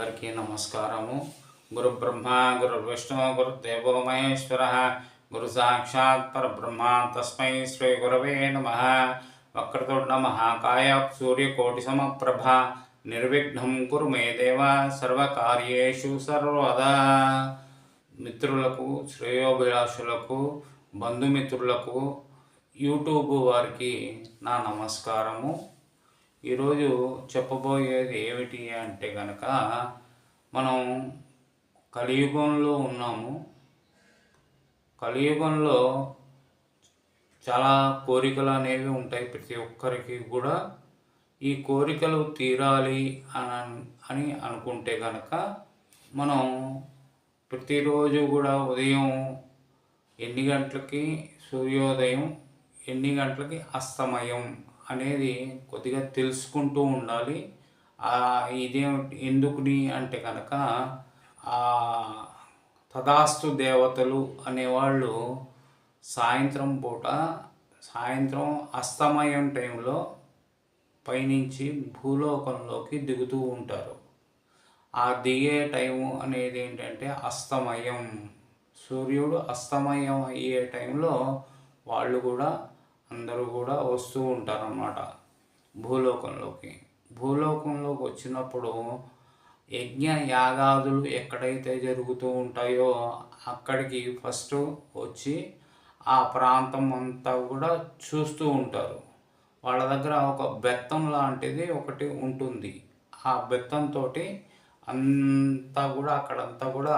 అందరికీ నమస్కారము. గురు బ్రహ్మ గురు విష్ణు గురు దేవో మహేశ్వర గురు సాక్షాత్ పరబ్రహ్మ తస్మై శ్రీ గురవే నమ. వక్రతుడ్డ మహాకాయ సూర్యకోటి సమప్రభ. నిర్విఘ్నం కురు మే దేవ సర్వకార్యేషు సర్వదా. మిత్రులకు శ్రేయోభిలాషులకు బంధుమిత్రులకు యూట్యూబ్ వారికి నా నమస్కారము. ఈరోజు చెప్పబోయేది ఏమిటి అంటే కనుక మనం కలియుగంలో ఉన్నాము. కలియుగంలో చాలా కోరికలు అనేవి ఉంటాయి ప్రతి ఒక్కరికి కూడా. ఈ కోరికలు తీరాలి అని అని అనుకుంటే కనుక మనం ప్రతిరోజు కూడా ఉదయం ఎన్ని గంటలకి సూర్యోదయం ఎన్ని గంటలకి అస్తమయం అనేది కొద్దిగా తెలుసుకుంటూ ఉండాలి. ఇదే ఎందుకుని అంటే కనుక తదాస్తు దేవతలు అనేవాళ్ళు సాయంత్రం పూట సాయంత్రం అస్తమయం టైంలో పైనుంచి భూలోకంలోకి దిగుతూ ఉంటారు. ఆ దిగే టైము అనేది ఏంటంటే అస్తమయం. సూర్యుడు అస్తమయం అయ్యే టైంలో వాళ్ళు కూడా అందరూ కూడా వస్తూ ఉంటారన్నమాట భూలోకంలోకి. భూలోకంలోకి వచ్చినప్పుడు యజ్ఞ యాగాదులు ఎక్కడైతే జరుగుతూ ఉంటాయో అక్కడికి ఫస్ట్ వచ్చి ఆ ప్రాంతం అంతా కూడా చూస్తూ ఉంటారు. వాళ్ళ దగ్గర ఒక బెత్తం లాంటిది ఒకటి ఉంటుంది. ఆ బెత్తంతో అంతా కూడా అక్కడంతా కూడా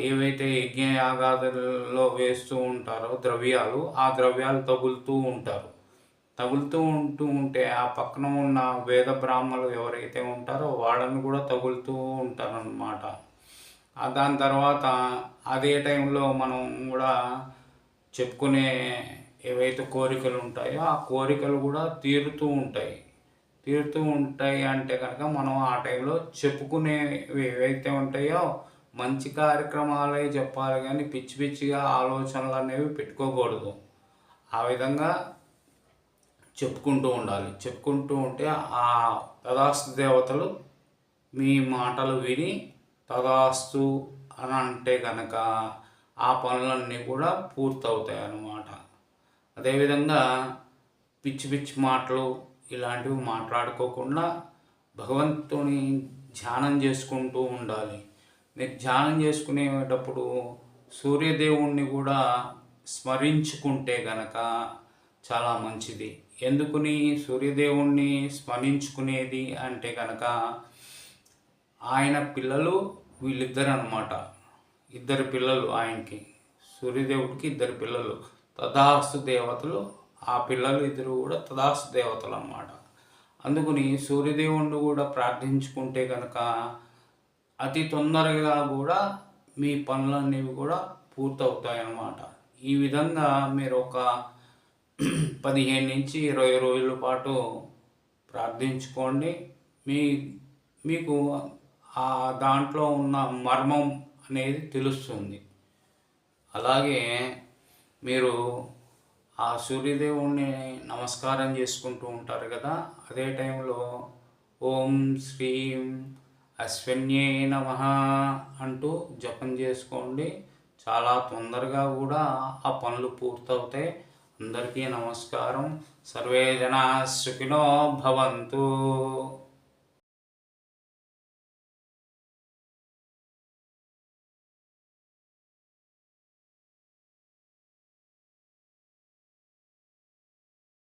ఏవైతే యజ్ఞయాగాదులలో వేస్తూ ఉంటారో ద్రవ్యాలు ఆ ద్రవ్యాలు తగులుతూ ఉంటారు. తగులుతూ ఉంటూ ఉంటే ఆ పక్కన ఉన్న వేద బ్రాహ్మణులు ఎవరైతే ఉంటారో వాళ్ళని కూడా తగులుతూ ఉంటారు అన్నమాట దాని తర్వాత అదే టైంలో మనం కూడా చెప్పుకునే ఏవైతే కోరికలు ఉంటాయో ఆ కోరికలు కూడా తీరుతూ ఉంటాయి. తీరుతూ ఉంటాయి అంటే కనుక మనం ఆ టైంలో చెప్పుకునేవి ఏవైతే ఉంటాయో మంచి కార్యక్రమాలే చెప్పాలి కానీ పిచ్చి పిచ్చిగా ఆలోచనలు అనేవి పెట్టుకోకూడదు. ఆ విధంగా చెప్పుకుంటూ ఉండాలి. చెప్పుకుంటూ ఉంటే ఆ తదాస్తు దేవతలు మీ మాటలు విని తదాస్తు అని అంటే కనుక ఆ పనులన్నీ కూడా పూర్తవుతాయి అన్నమాట. అదేవిధంగా పిచ్చి పిచ్చి మాటలు ఇలాంటివి మాట్లాడుకోకుండా భగవంతుని ధ్యానం చేసుకుంటూ ఉండాలి. నేను ధ్యానం చేసుకునేటప్పుడు సూర్యదేవుణ్ణి కూడా స్మరించుకుంటే గనక చాలా మంచిది. ఎందుకుని? సూర్యదేవుణ్ణి స్మరించుకునేది అంటే కనుక ఆయన పిల్లలు వీళ్ళిద్దరు అనమాట ఇద్దరు పిల్లలు ఆయనకి సూర్యదేవుడికి ఇద్దరు పిల్లలు. తదాస్తు దేవతలు ఆ పిల్లలు ఇద్దరు కూడా తదాస్తు దేవతలు అన్నమాట అందుకని సూర్యదేవుణ్ణి కూడా ప్రార్థించుకుంటే కనుక అతి తొందరగా కూడా మీ పనులనేవి కూడా పూర్తవుతాయి అన్నమాట ఈ విధంగా మీరు ఒక పదిహేను నుంచి ఇరవై రోజుల పాటు ప్రార్థించుకోండి. మీ మీకు ఆ దాంట్లో ఉన్న మర్మం అనేది తెలుస్తుంది. అలాగే మీరు ఆ సూర్యదేవుణ్ణి నమస్కారం చేసుకుంటూ ఉంటారు కదా అదే టైంలో ఓం శ్రీం అశ్వన్యే నమ అంటూ జపం చేసుకోండి. చాలా తొందరగా కూడా ఆ పనులు పూర్తవుతాయి. అందరికీ నమస్కారం. సర్వే జనా సుఖినో భవంతు.